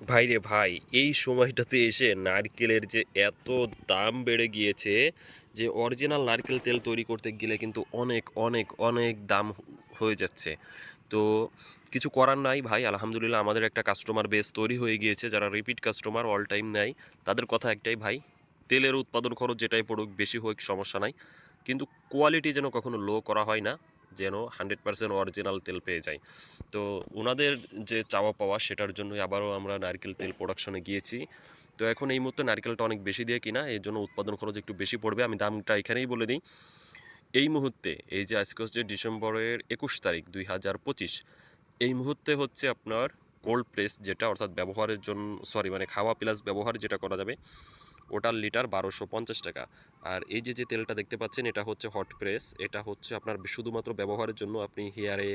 ভাই রে ভাই, এই সময়টাতে এসে নারকেলের যে এত দাম বেড়ে গিয়েছে যে অরিজিনাল নারকেল তেল তৈরি করতে গেলে কিন্তু অনেক অনেক অনেক দাম হয়ে যাচ্ছে। তো কিছু করার নাই ভাই, আলহামদুলিল্লাহ আমাদের একটা কাস্টমার বেস তৈরি হয়ে গিয়েছে, যারা রিপিট কাস্টমার অল টাইম নেয়। তাদের কথা একটাই ভাই, তেলের উৎপাদন খরচ যেটাই পড়ুক, বেশি হোক, সমস্যা নাই। কিন্তু কোয়ালিটি যেন কখনো লো করা হয় না। যেন হান্ড্রেড পার্সেন্ট অরিজিনাল তেল পেয়ে যায়। তো ওনাদের যে চাওয়া পাওয়া সেটার জন্যই আবারও আমরা নারকেল তেল প্রোডাকশনে গিয়েছি। তো এখন এই মুহূর্তে নারকেলটা অনেক বেশি দিয়ে কিনা এই জন্য উৎপাদন খরচ একটু বেশি পড়বে, আমি দামটা এখানেই বলে দিই। এই মুহূর্তে, এই যে আজকে হচ্ছে ডিসেম্বরের একুশ তারিখ দুই হাজার পঁচিশ, এই মুহূর্তে হচ্ছে আপনার কোল্ড প্রেস যেটা অর্থাৎ ব্যবহারের জন্য সরি মানে খাওয়া প্লাস ব্যবহার যেটা করা যাবে ওটার লিটার বারোশো পঞ্চাশ টাকা। আর এই যে যে তেলটা দেখতে পাচ্ছেন, এটা হচ্ছে হট প্রেস। এটা হচ্ছে আপনার শুধুমাত্র ব্যবহারের জন্য আপনি হেয়ারে,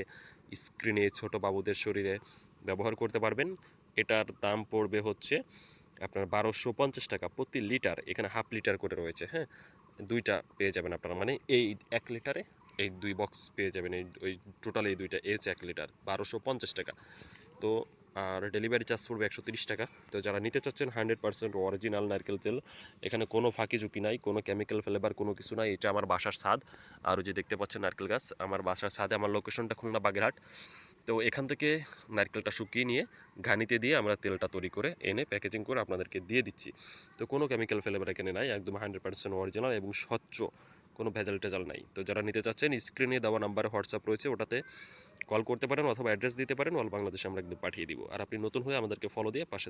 স্ক্রিনে ছোট বাবুদের শরীরে ব্যবহার করতে পারবেন। এটার দাম পড়বে হচ্ছে আপনার বারোশো পঞ্চাশ টাকা প্রতি লিটার। এখানে হাফ লিটার করে রয়েছে হ্যাঁ? দুইটা পেয়ে যাবেন আপনারা। মানে এই এক লিটারে এই দুই বক্স পেয়ে যাবেন। এই, ওই টোটাল এই দুইটা, এই হচ্ছে এক লিটার, বারোশো পঞ্চাশ টাকা। তো আর ডেলিভারি চার্জ পড়বে একশো টাকা। তো যারা নিতে চাচ্ছেন হান্ড্রেড পার্সেন্ট অরিজিনাল নারকেল তেল, এখানে কোনো ফাঁকি ঝুঁকি নাই, কোনো কেমিক্যাল ফ্লেভার কোনো কিছু নাই। এটা আমার বাসার স্বাদ। আর যে দেখতে পাচ্ছেন নারকেল গাছ, আমার বাসার স্বাদে আমার লোকেশনটা খুলনা বাগেরহাট। তো এখান থেকে নারকেলটা শুকিয়ে নিয়ে ঘানিতে দিয়ে আমরা তেলটা তৈরি করে এনে প্যাকেজিং করে আপনাদেরকে দিয়ে দিচ্ছি। তো কোনো কেমিক্যাল ফ্লেভার এখানে নাই, একদম হান্ড্রেড পার্সেন্ট অরিজিনাল এবং স্বচ্ছ, কোনো ভেজাল টেজাল নাই। তো যারা নিতে চাচ্ছেন স্ক্রিনে দেওয়া নাম্বারে হোয়াটসঅ্যাপ রয়েছে, ওটাতে কল করতে পারেন অথবা অ্যাড্রেস দিতে পারেন, অল বাংলাদেশে আমরা কিন্তু পাঠিয়ে দিব। আর আপনি নতুন হয়ে আমাদেরকে ফলো দিয়ে পাশে